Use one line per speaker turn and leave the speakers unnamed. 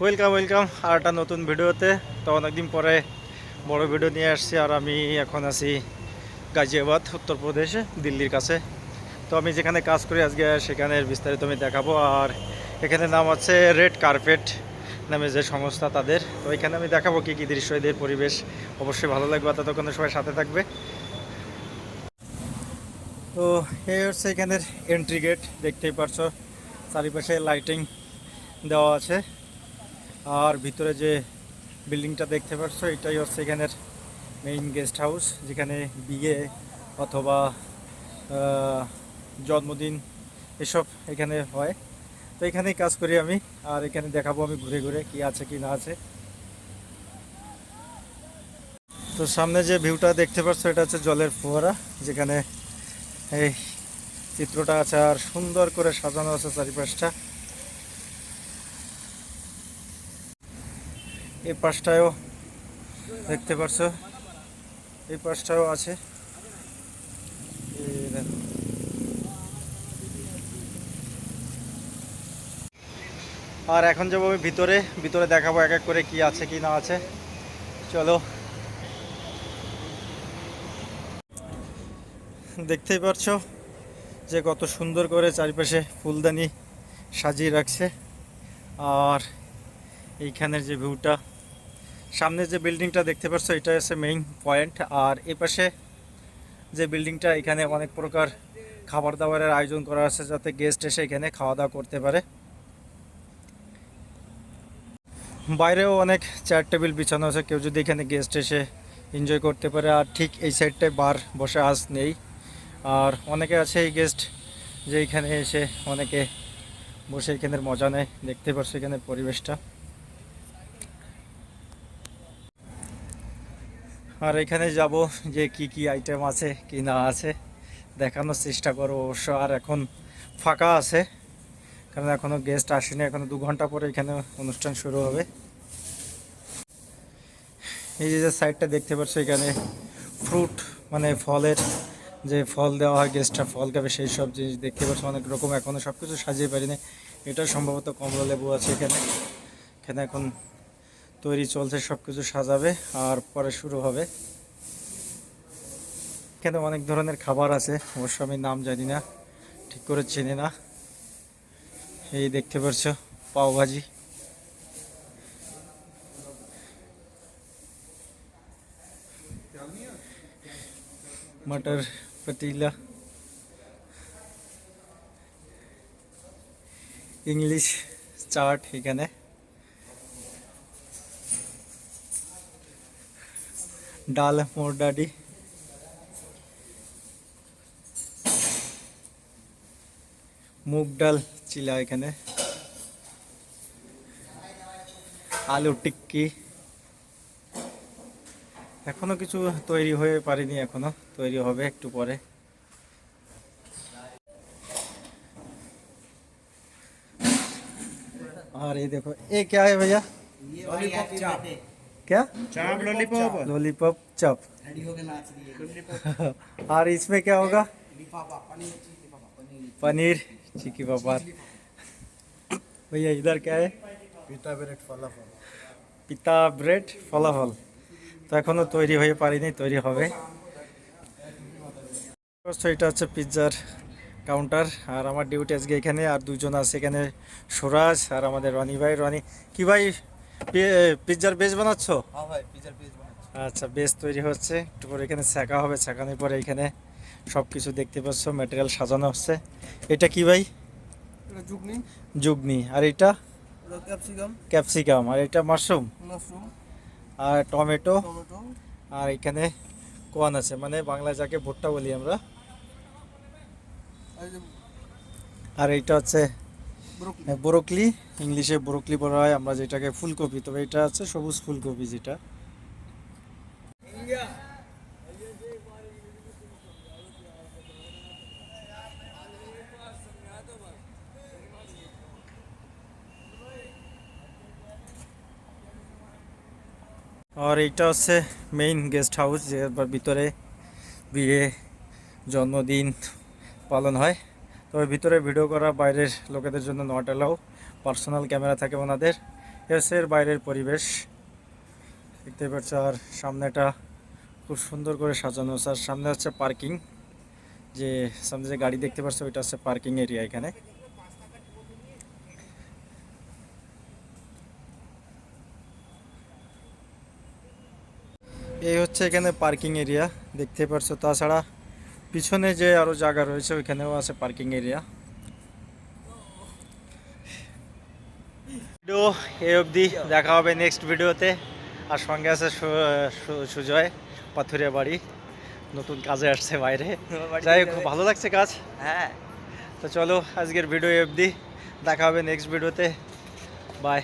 Welcome welcome আর একটা নতুন ভিডিওতে। তো অনেকদিন পরে বড় ভিডিও নিয়ে আসছি, আর আমি এখন আছি গাজিয়াবাদ উত্তরপ্রদেশে দিল্লির কাছে। তো আমি যেখানে কাজ করি আজকে সেখানের বিস্তারিত আমি দেখাবো, আর এখানে নাম আছে রেড কার্পেট নামে যে সংস্থা তাদের। তো এখানে আমি দেখাবো কী কী দৃশ্য, এদের পরিবেশ। অবশ্যই ভালো লাগবে, আর ততক্ষণ সবাই সাথে থাকবে। তো এই হচ্ছে এখানের এন্ট্রি গেট দেখতেই পারছ, চারিপাশে লাইটিং দেওয়া আছে। আর ভিতরে যে বিল্ডিংটা দেখতে পাচ্ছ, এটাই হচ্ছে এখানের মেইন গেস্ট হাউস যেখানে বিয়ে অথবা জন্মদিন এসব এখানে হয়। তো এখানেই কাজ করি আমি, আর এখানে দেখাবো আমি ঘুরে ঘুরে কি আছে, কি না আছে। তো সামনে যে ভিউটা দেখতে পাচ্ছ, এটা হচ্ছে জলের ফোয়ারা, যেখানে এই চিত্রটা আছে, আর সুন্দর করে সাজানো আছে চারিপাশটা। এই পাশটায়ও দেখতে পাচ্ছ এই পাশটাও আছে। আর এখন যাব আমি ভিতরে। ভিতরে দেখাবো এক এক করে কি আছে, কি না আছে। চলো। দেখতেই পারছ যে কত সুন্দর করে চারিপাশে ফুলদানি সাজিয়ে রাখছে। আর এইখানের যে ভিউটা সামনে যে বিল্ডিংটা দেখতে পাচ্ছ, এটা হচ্ছে মেইন পয়েন্ট আর এই পাশে যে বিল্ডিংটা, এখানে অনেক প্রকার খাবার দাবারের আয়োজন করা আছে যাতে গেস্ট এসে এখানে খাওয়া দাওয়া করতে পারে। বাইরেও অনেক চেয়ার টেবিল বিছানো আছে, কেউ যদি এখানে গেস্ট এসে এনজয় করতে পারে। আর ঠিক এই সাইডটায় বার বসে আজ নেই। আর অনেকে আছে এই গেস্ট যে এখানে এসে অনেকে বসে এখানের মজা নেয়। দেখতে পারছ এখানের পরিবেশটা। আর এখানে যাব যে কি কি আইটেম আছে, কি না আছে, দেখানোর চেষ্টা করো অবশ্য। আর এখন ফাঁকা আছে, কারণ এখনও গেস্ট আসেনি এখনও দু ঘণ্টা পরে এখানে অনুষ্ঠান শুরু হবে। এই যে যে সাইডটা দেখতে পাচ্ছ, এখানে ফ্রুট মানে ফলের যে ফল দেওয়া হয় গেস্টটা ফল খাবে, সেই সব জিনিস দেখতে পাচ্ছ। অনেক রকম এখনও সব কিছু সাজিয়ে পারিনি। এটা সম্ভবত কমলা লেবু আছে এখানে। এখানে এখন তৈরি চলছে সব কিছু সাজাবে আর পরে শুরু হবে। এখানে অনেক ধরনের খাবার আছে, অবশ্য আমি নাম জানি না, ঠিক করে চিনি না। এই দেখতে পাচ্ছ পাওভাজি মটর, পাতিলা। ইংলিশ চাট এখানে। ডাল মোর ডাডি মুগ ডাল চিলা এখানে আলু টিক্কি এখনো কিছু তৈরি হয়ে পারিনি এখনো তৈরি হবে একটু পরে और ये देखो ये क्या है भैया
लॉलीपॉप चाप
क्या
चाप लॉलीपॉप
लॉलीपॉप चप
रेडी हो गए नाच लिए
और इसमें क्या होगा
लिफाफा पनीर चीज लिफाफा पनीर
पनीर चिकी पापड़ भैया इधर क्या है
पिता ब्रेड फलाफल
পিতা ব্রেড ফলাফল তো এখনও তৈরি হয়ে পারিনি তৈরি হবে অবশ্য এটা হচ্ছে পিৎজার কাউন্টার আর আমার ডিউটি আজকে এখানে আর দুজন আছে এখানে সুরাজ আর আমাদের রনি ভাই রনি কি ভাই পি- পিৎজার বেজ বানাচ্ছ?
হ্যাঁ ভাই পিৎজার বেজ
আচ্ছা বেজ তৈরি হচ্ছে। একটু পরে এখানে ছেঁকা হবে ছেঁকানোর পরে এখানে সব কিছু দেখতে পাচ্ছ ম্যাটেরিয়াল সাজানো হচ্ছে। এটা কি ভাই?
জুগনি।
জুগনি। আর এটা?
ক্যাপসিকাম।
ক্যাপসিকাম। আর এটা মাশরুম?
মাশরুম।
আর টমেটো?
টমেটো।
আর এখানে কোয়ান আছে মানে বাংলায় যাকে ভুট্টা বলি আমরা।
আর
এইটা হচ্ছে
ব্রোকলি
ব্রোকলি ইংলিশে ব্রোকলি বলা হয়। আমরা যেটাকে ফুলকপি তবে এটা হচ্ছে সবুজ ফুলকপি যেটা। আর এইটা হচ্ছে মেইন গেস্ট হাউস যে ভিতরে বিয়ে জন্মদিন পালন হয়। তবে ভিতরে ভিডিও করা, বাইরের লোকেদের জন্য নট অ্যালাউ পার্সোনাল ক্যামেরা থাকে ওনাদের। এসের বাইরের পরিবেশ। দেখতে পাচ্ছ, আর সামনেটা খুব সুন্দর করে সাজানো। আর সামনে হচ্ছে পার্কিং যে সামনে যে গাড়ি দেখতে পাচ্ছ, ওইটা হচ্ছে পার্কিং এরিয়া এখানে। এই হচ্ছে এখানে পার্কিং এরিয়া দেখতে পাচ্ছ, তাছাড়া পিছনে যে আরও জায়গা রয়েছে ওইখানেও আছে পার্কিং এরিয়া ভিডিও এই অবধি দেখা হবে নেক্সট ভিডিওতে আর সঙ্গে আছে সুজয় পাথুরিয়া বাড়ি। নতুন কাজে আসছে বাইরে। যাই হোক খুব ভালো লাগছে কাজ।
হ্যাঁ।
তো চলো আজকের ভিডিও এই অবধি। দেখা হবে নেক্সট ভিডিওতে বাই